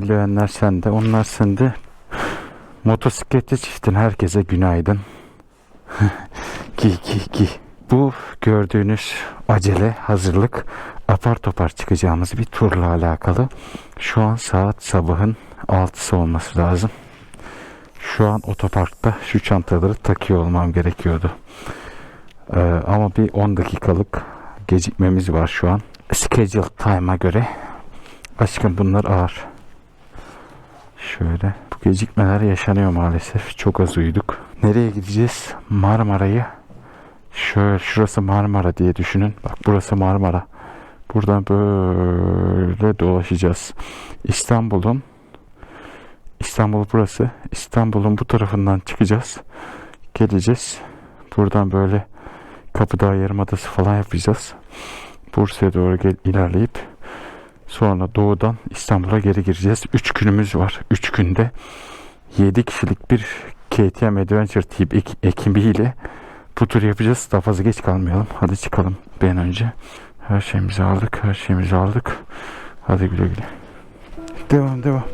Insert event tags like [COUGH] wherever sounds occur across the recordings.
eldivenler sende. Onlar sende. Motosikletli çiftin herkese günaydın. giy giy giy. Bu gördüğünüz acele hazırlık apar topar çıkacağımız bir turla alakalı. Şu an saat sabahın 6'sı olması lazım. Şu an otoparkta şu çantaları takıyor olmam gerekiyordu. Ee, ama bir 10 dakikalık gecikmemiz var şu an. Schedule time'a göre. Aşkım bunlar ağır. Şöyle. Bu gecikmeler yaşanıyor maalesef. Çok az uyuduk. Nereye gideceğiz? Marmara'yı. Şöyle şurası Marmara diye düşünün. Bak burası Marmara. Buradan böyle dolaşacağız. İstanbul'un İstanbul burası. İstanbul'un bu tarafından çıkacağız. Geleceğiz. Buradan böyle Kapıdağ Yarımadası falan yapacağız. Bursa'ya doğru gel ilerleyip sonra doğudan İstanbul'a geri gireceğiz. 3 günümüz var. 3 günde 7 kişilik bir KTM Adventure Team ek- ekibiyle bu tur yapacağız. Daha fazla geç kalmayalım. Hadi çıkalım bir an önce. Her şeyimizi aldık. Her şeyimizi aldık. Hadi güle güle. Devam devam.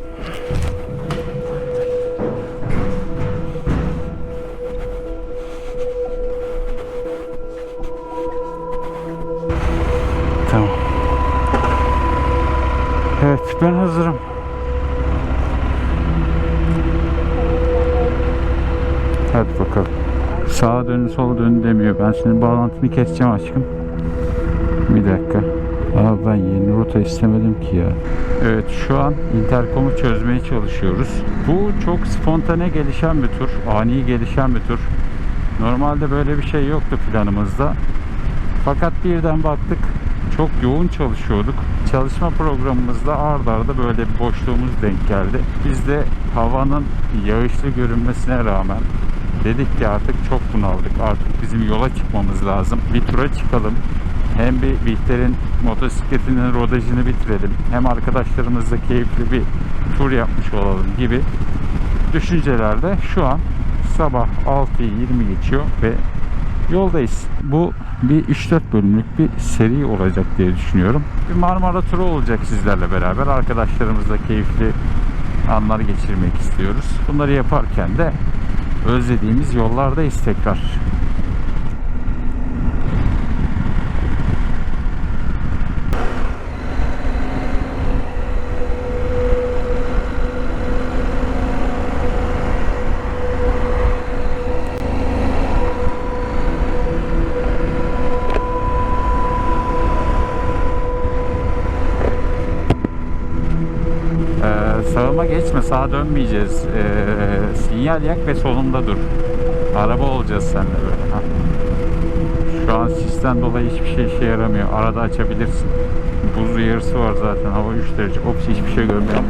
Ben hazırım. Hadi bakalım. Sağa dön sola dön demiyor. Ben senin bağlantını keseceğim aşkım. Bir dakika. Aa ben yeni rota istemedim ki ya. Evet şu an interkomu çözmeye çalışıyoruz. Bu çok spontane gelişen bir tur. Ani gelişen bir tur. Normalde böyle bir şey yoktu planımızda. Fakat birden baktık çok yoğun çalışıyorduk. Çalışma programımızda ard arda böyle bir boşluğumuz denk geldi. Biz de havanın yağışlı görünmesine rağmen dedik ki artık çok bunaldık. Artık bizim yola çıkmamız lazım. Bir tura çıkalım. Hem bir Bihter'in motosikletinin rodajını bitirelim. Hem arkadaşlarımızla keyifli bir tur yapmış olalım gibi düşüncelerde şu an sabah 6'yı 20 geçiyor ve yoldayız. Bu bir 3-4 bölümlük bir seri olacak diye düşünüyorum. Bir Marmara turu olacak sizlerle beraber. Arkadaşlarımızla keyifli anlar geçirmek istiyoruz. Bunları yaparken de özlediğimiz yollardayız tekrar. Sağa dönmeyeceğiz. Ee, sinyal yak ve solunda dur. Araba olacağız seninle böyle. Ha. Şu an sisten dolayı hiçbir şey işe yaramıyor. Arada açabilirsin. Buz uyarısı var zaten. Hava 3 derece. Ops hiçbir şey görmüyorum.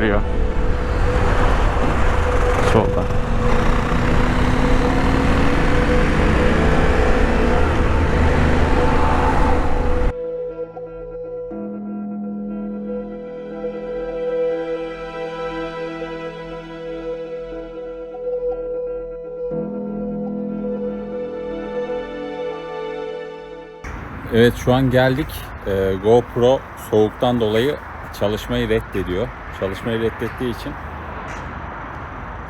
Duruyor. Solda. Evet şu an geldik. Ee, GoPro soğuktan dolayı çalışmayı reddediyor. Çalışmayı reddettiği için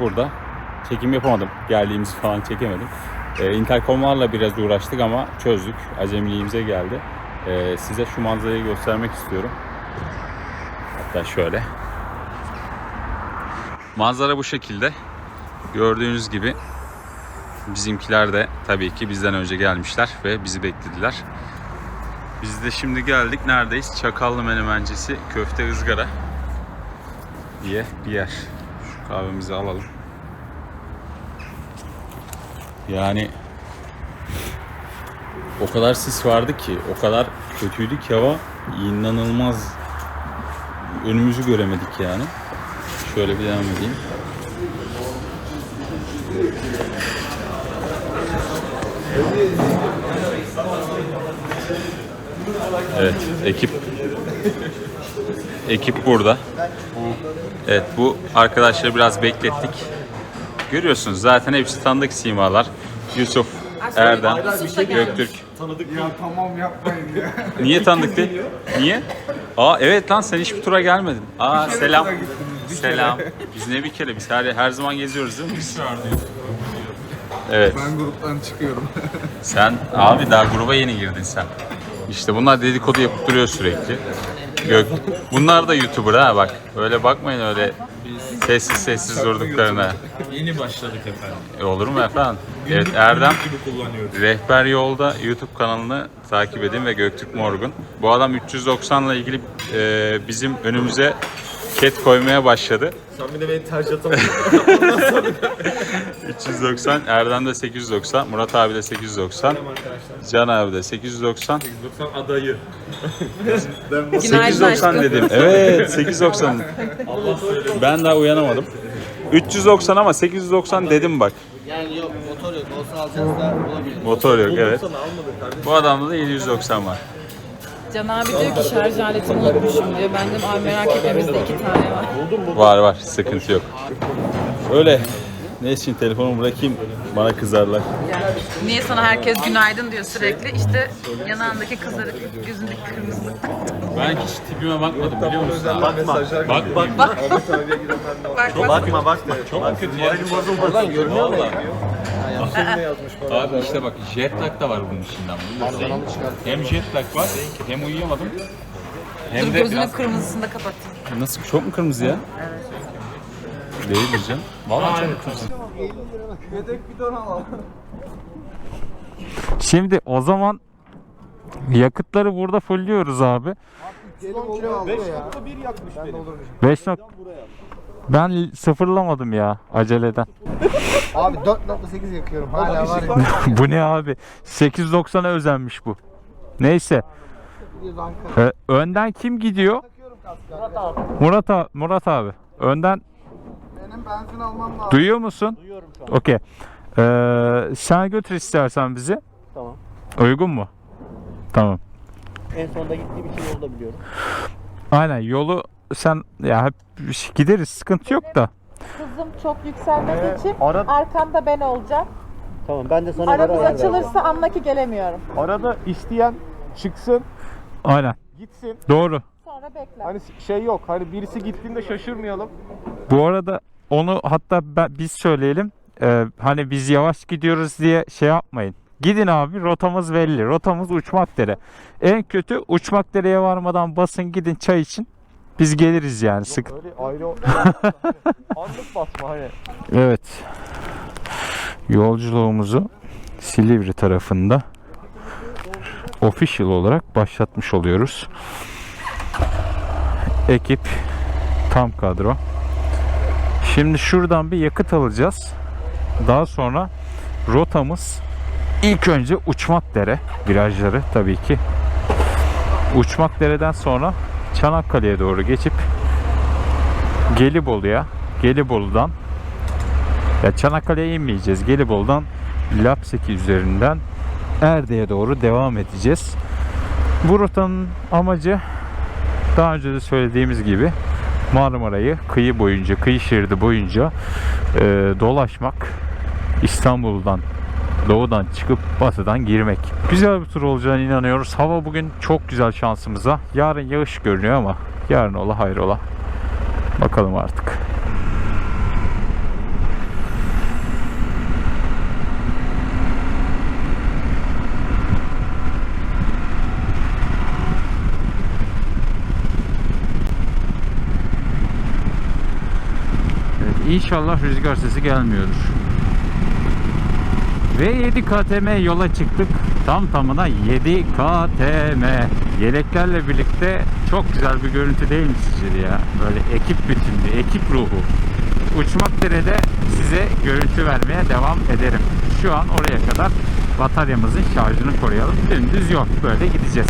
burada çekim yapamadım. Geldiğimizi falan çekemedim. Ee, interkomlarla biraz uğraştık ama çözdük. Acemiliğimize geldi. Ee, size şu manzarayı göstermek istiyorum. Hatta şöyle. Manzara bu şekilde. Gördüğünüz gibi bizimkiler de tabii ki bizden önce gelmişler ve bizi beklediler. Biz de şimdi geldik. Neredeyiz? Çakallı Menemencisi Köfte ızgara diye bir yer. Şu kahvemizi alalım. Yani o kadar sis vardı ki, o kadar kötüydü ki hava inanılmaz önümüzü göremedik yani. Şöyle bir devam edeyim. Evet, ekip ekip burada. Evet, bu arkadaşları biraz beklettik. Görüyorsunuz zaten hepsi tanıdık simalar. Yusuf, Erdem, Göktürk. Ya tamam yapmayın ya. Niye tanıdık değil? Niye? Aa evet lan sen hiçbir tura gelmedin. Aa selam. Selam. Biz ne bir kere biz her, her zaman geziyoruz değil mi? Evet. Ben gruptan çıkıyorum. Sen abi daha gruba yeni girdin sen. İşte bunlar dedikodu yapıp duruyor sürekli. Gök. Bunlar da YouTuber ha bak. Öyle bakmayın öyle sessiz sessiz durduklarına. Yeni başladık efendim. E, olur mu efendim? Evet Erdem gibi kullanıyoruz. Rehber Yolda YouTube kanalını takip edin ve Göktürk Morgun. Bu adam 390 ile ilgili e, bizim önümüze ket koymaya başladı. Sen bir de beni tercih atamadın. 390, [LAUGHS] Erdem de 890, Murat abi de 890, Can abi de 890. 90 adayı. 890 dedim. [LAUGHS] Evet 890. Ben daha uyanamadım. 390 ama 890 dedim bak. Yani yok motor yok. Olsa alacağız da bulabiliriz. Motor yok evet. Bu adamda da 790 var. Can abi diyor ki şarj aletini unutmuşum diyor. Ben dedim abi merak etme bizde iki tane var. Var var sıkıntı yok. Öyle. Ne için telefonumu bırakayım bana kızarlar. Niye sana herkes günaydın diyor sürekli. İşte yanağındaki kızarık, gözündeki kırmızılık. Ben hiç tipime bakmadım biliyor musun? Bakma. Bak bak. Bak bak. Bakma bak. Çok kötü ya? Abi işte bak jet lag da var bunun içinden. Hem jet lag var hem uyuyamadım. Hem Dur de gözünün biraz... kırmızısını da kapatayım. Nasıl çok mu kırmızı ya? Değil canım. Vallahi çok kırmızı. Yedek bidon alalım. Şimdi o zaman yakıtları burada fullliyoruz abi. 5 nokta 1 yakmış benim. 5 nok ben sıfırlamadım ya aceleden. [LAUGHS] Abi 4.8 yakıyorum. Hala var ya. [LAUGHS] bu ne abi? 890'a özenmiş bu. Neyse. Ee, önden kim gidiyor? Murat abi. Murat abi. Önden Benim benzin almam lazım. duyuyor musun? Duyuyorum şu an. Okey. Ee, sen götür istersen bizi. Tamam. Uygun mu? Tamam. En sonunda gittiğim için yolda biliyorum. Aynen yolu sen ya hep gideriz sıkıntı yok da. Hızım çok yükselmesi için Ara, arkanda ben olacağım. tamam ben de sana Aramız vereceğim. açılırsa anla ki gelemiyorum. Arada isteyen çıksın, Aynen. gitsin. Doğru. Sonra bekle. Hani şey yok. Hani birisi gittiğinde şaşırmayalım. Bu arada onu hatta ben, biz söyleyelim. Ee, hani biz yavaş gidiyoruz diye şey yapmayın. Gidin abi rotamız belli. Rotamız Uçmakdere. En kötü Uçmakdere'ye varmadan basın gidin çay için. Biz geliriz yani. Sık. Öyle ayrı [LAUGHS] anlık basma hani. Evet. Yolculuğumuzu Silivri tarafında official olarak başlatmış oluyoruz. Ekip tam kadro. Şimdi şuradan bir yakıt alacağız. Daha sonra rotamız ilk önce Uçmakdere virajları tabii ki. Uçmakdere'den sonra Çanakkale'ye doğru geçip Gelibolu'ya, Gelibolu'dan ya Çanakkale'ye inmeyeceğiz. Gelibolu'dan Lapseki üzerinden Erde'ye doğru devam edeceğiz. Bu rotanın amacı daha önce de söylediğimiz gibi Marmara'yı kıyı boyunca, kıyı şeridi boyunca e, dolaşmak. İstanbul'dan doğudan çıkıp batıdan girmek. Güzel bir tur olacağına inanıyoruz. Hava bugün çok güzel şansımıza. Yarın yağış görünüyor ama yarın ola hayrola. Bakalım artık. Evet, inşallah rüzgar sesi gelmiyordur. Ve 7 KTM yola çıktık. Tam tamına 7 KTM. Yeleklerle birlikte çok güzel bir görüntü değil mi sizce ya? Böyle ekip bütünlüğü, ekip ruhu. Uçmakdere'de size görüntü vermeye devam ederim. Şu an oraya kadar bataryamızın şarjını koruyalım. Dümdüz yok. Böyle gideceğiz.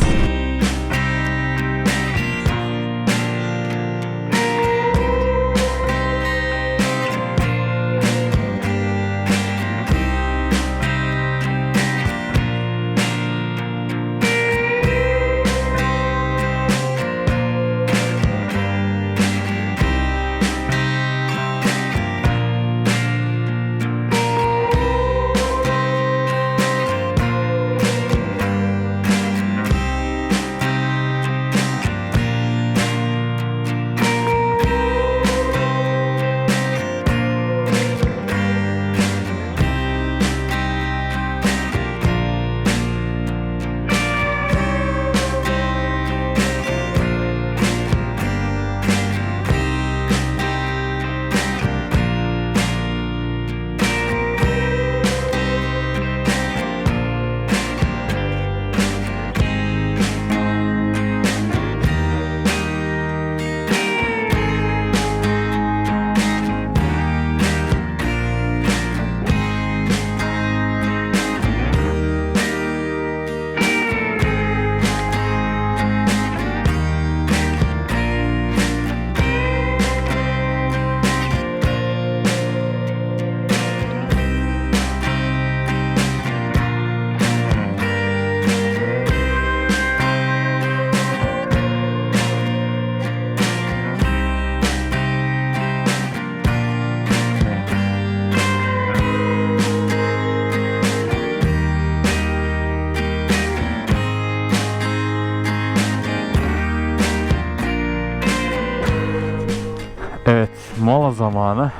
Zamanı.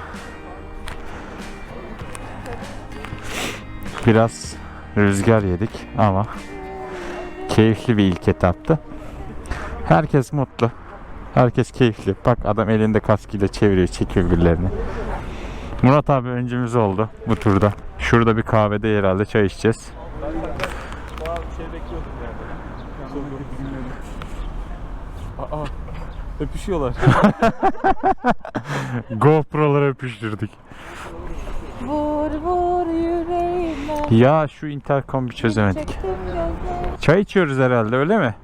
Biraz rüzgar yedik ama keyifli bir ilk etaptı. Herkes mutlu. Herkes keyifli. Bak adam elinde kaskıyla çeviriyor, çekiyor birilerini. Murat abi öncümüz oldu bu turda. Şurada bir kahvede herhalde çay içeceğiz. Daha bir şey bekliyordum yani. Aa, öpüşüyorlar. [LAUGHS] GoPro'ları öpüştürdük. Vur vur yüreğime. Ya şu intercom bir çözemedik. Çay içiyoruz herhalde öyle mi?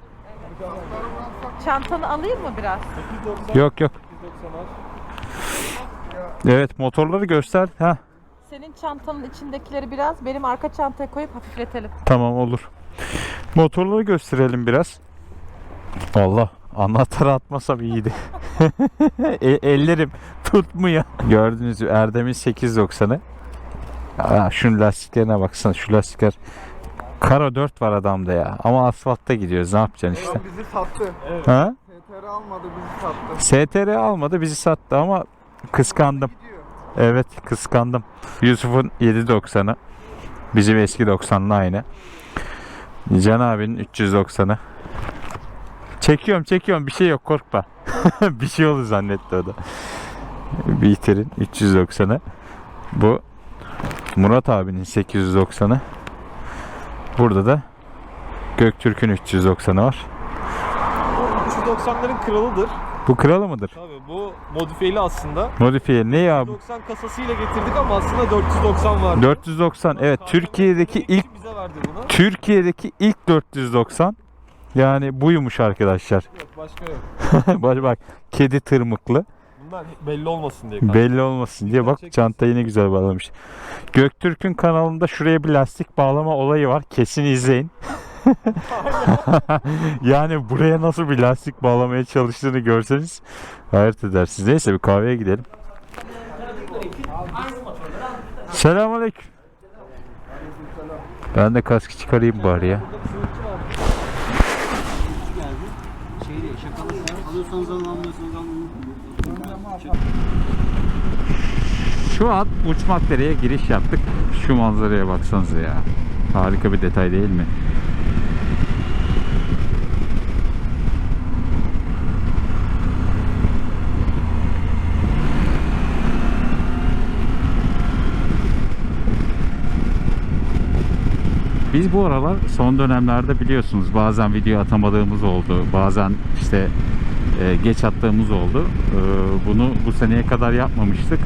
Çantanı alayım mı biraz? Yok yok. Evet motorları göster. Ha Senin çantanın içindekileri biraz benim arka çantaya koyup hafifletelim. tamam olur. Motorları gösterelim biraz. Allah anahtarı atmasam iyiydi. [LAUGHS] E- ellerim tutmuyor. Gördüğünüz gibi Erdem'in 890'ı. Aa, şunun lastiklerine baksana şu lastikler. Karo 4 var adamda ya. Ama asfaltta gidiyoruz. Ne yapacaksın işte? Bizi sattı. Ha? TTR almadı bizi sattı. STR almadı bizi sattı ama kıskandım. Evet kıskandım. Yusuf'un 790'ı. Bizim eski 90'lı aynı. Can abinin 390'ı. Çekiyorum çekiyorum bir şey yok korkma. [LAUGHS] bir şey olur zannetti o da. Bihter'in 390'ı. Bu Murat abinin 890'ı. Burada da Göktürk'ün 390'ı var. Bu 390'ların kralıdır. Bu kralı mıdır? Tabii bu modifiyeli aslında. Modifiye ne ya? 90 kasasıyla getirdik ama aslında 490 var. 490 evet Türkiye'deki ilk bize verdi bunu. Türkiye'deki ilk 490 yani buymuş arkadaşlar. Yok başka yok. [LAUGHS] bak bak kedi tırmıklı Bunlar belli olmasın diye. belli olmasın diye bak çantayı ne güzel bağlamış. Göktürk'ün kanalında şuraya bir lastik bağlama olayı var. Kesin izleyin. [LAUGHS] yani buraya nasıl bir lastik bağlamaya çalıştığını görseniz hayret edersiniz. Neyse bir kahveye gidelim. Selamünaleyküm. Ben de kaskı çıkarayım bari ya. Şu an uçmak dereye giriş yaptık. Şu manzaraya baksanıza ya. Harika bir detay değil mi? Biz bu aralar son dönemlerde biliyorsunuz bazen video atamadığımız oldu. Bazen işte e, geç attığımız oldu. E, bunu bu seneye kadar yapmamıştık.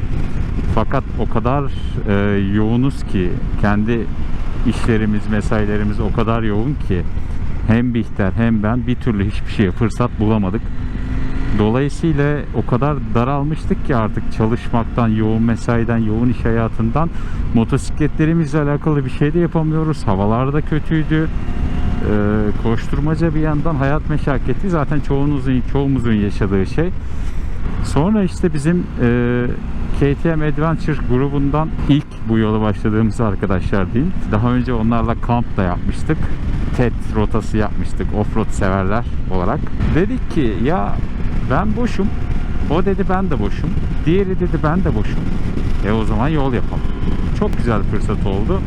Fakat o kadar e, yoğunuz ki kendi işlerimiz, mesailerimiz o kadar yoğun ki hem Bihter hem ben bir türlü hiçbir şeye fırsat bulamadık. Dolayısıyla o kadar daralmıştık ki artık çalışmaktan, yoğun mesaiden, yoğun iş hayatından motosikletlerimizle alakalı bir şey de yapamıyoruz. Havalar da kötüydü. Ee, koşturmaca bir yandan hayat meşakkati zaten çoğunuzun çoğumuzun yaşadığı şey. Sonra işte bizim e, KTM Adventure grubundan ilk bu yola başladığımız arkadaşlar değil. Daha önce onlarla kamp da yapmıştık. TED rotası yapmıştık offroad severler olarak. Dedik ki ya ben boşum. O dedi ben de boşum. Diğeri dedi ben de boşum. E o zaman yol yapalım. Çok güzel fırsat oldu.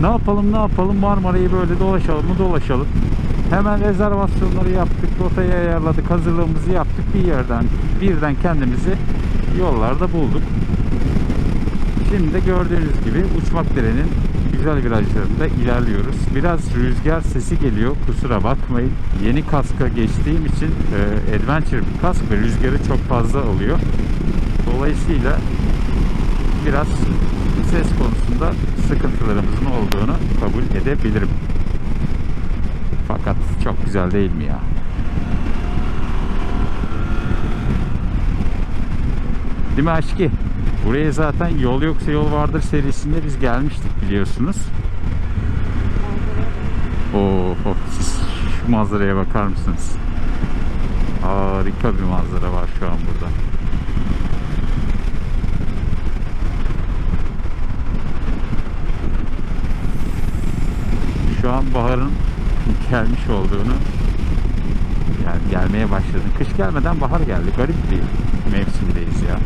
Ne yapalım ne yapalım Marmara'yı böyle dolaşalım mı dolaşalım. Hemen rezervasyonları yaptık, rotayı ayarladık, hazırlığımızı yaptık. Bir yerden birden kendimizi yollarda bulduk. Şimdi de gördüğünüz gibi uçmak derenin güzel virajlarında ilerliyoruz. Biraz rüzgar sesi geliyor. Kusura bakmayın. Yeni kaska geçtiğim için e, adventure bir kask ve rüzgarı çok fazla oluyor. Dolayısıyla biraz ses konusunda sıkıntılarımızın olduğunu kabul edebilirim. Fakat çok güzel değil mi ya? Değil mi aşkı? Buraya zaten Yol Yoksa Yol Vardır serisinde biz gelmiştik biliyorsunuz. Of of siz şu manzaraya bakar mısınız? Harika bir manzara var şu an burada. Şu an baharın gelmiş olduğunu yani gel gelmeye başladın. Kış gelmeden bahar geldi. Garip bir mevsimdeyiz ya.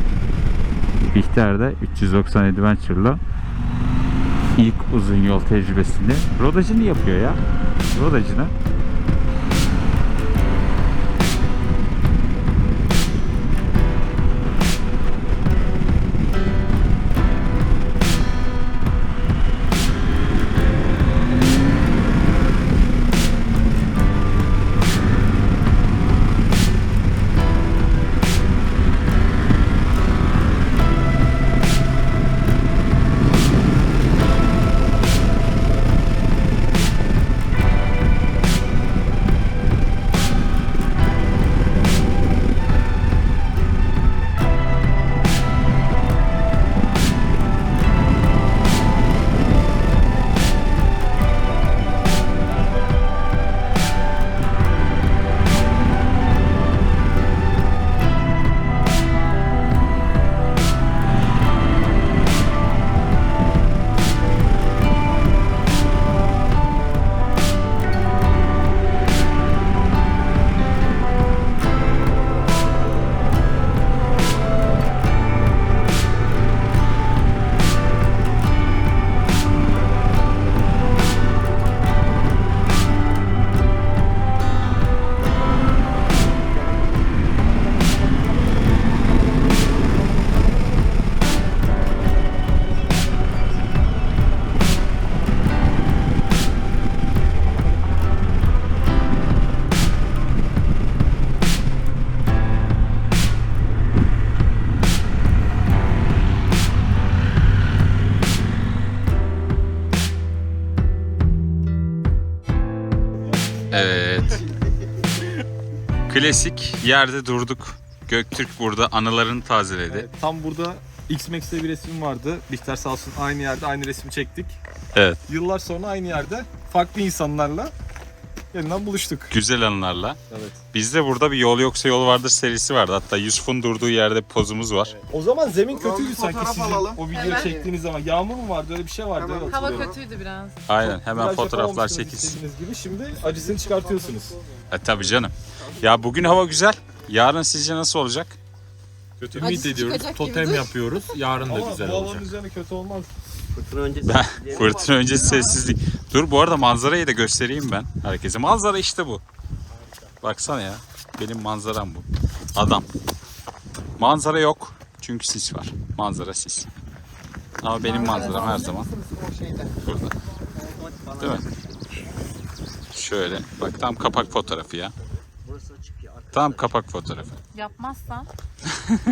Bihter'de 390 Adventure'la ilk uzun yol tecrübesini rodajını yapıyor ya. Rodajını. Evet. Klasik yerde durduk. Göktürk burada anılarını tazeledi. Evet, tam burada X-Max'te bir resim vardı. Bihter sağ olsun aynı yerde aynı resmi çektik. Evet. Yıllar sonra aynı yerde farklı insanlarla yeniden buluştuk. Güzel anılarla. Evet. Bizde burada bir yol yoksa yol vardır serisi vardı. Hatta Yusuf'un durduğu yerde pozumuz var. O zaman zemin zaman kötüydü bir sanki fotoğraf sizin alalım. o videoyu Evet. çektiğiniz zaman. Yağmur mu vardı öyle bir şey vardı. Hemen. evet, Hava hatırlıyorum. kötüydü biraz. Aynen hemen Viraj fotoğraflar yapamamışsınız çekilsin. istediğiniz gibi. Şimdi acısını çıkartıyorsunuz. E tabi canım. Ya bugün hava güzel. Yarın sizce nasıl olacak? Kötü Acısı ümit ediyoruz. çıkacak gibi Totem dur. yapıyoruz. Yarın da Ama güzel bu havanın olacak. üzerine kötü olmaz. Fırtına öncesi. Ben fırtına öncesi sessizlik. Dur bu arada manzarayı da göstereyim ben herkese. Manzara işte bu. Baksana ya. Benim manzaram bu. Adam. Manzara yok. Çünkü sis var. Manzara sis. Ama benim manzaram her zaman burada. Değil mi? Şöyle. Bak tam kapak fotoğrafı ya. Burası açık ya. Tam kapak fotoğrafı. Yapmazsan [LAUGHS]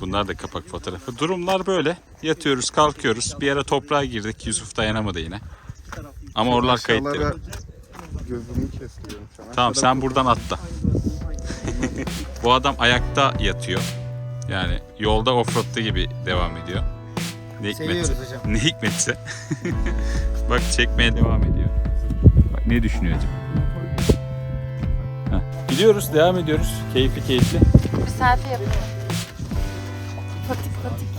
Bunlar da kapak fotoğrafı. Durumlar böyle. Yatıyoruz, kalkıyoruz. Bir ara toprağa girdik. Yusuf dayanamadı yine. Ama oralar kayıt değil. Aşağılara Gözümü kestiriyorum sana. Tamam sen buradan atla. [LAUGHS] Bu adam ayakta yatıyor. Yani yolda offroad'da gibi devam ediyor. Ne hikmet. Seviyoruz hocam. Ne hikmetse. [LAUGHS] Bak çekmeye devam ediyor. Bak ne düşünüyor acaba? Heh. Gidiyoruz, devam ediyoruz. Keyifli keyifli. bir selfie 어떻게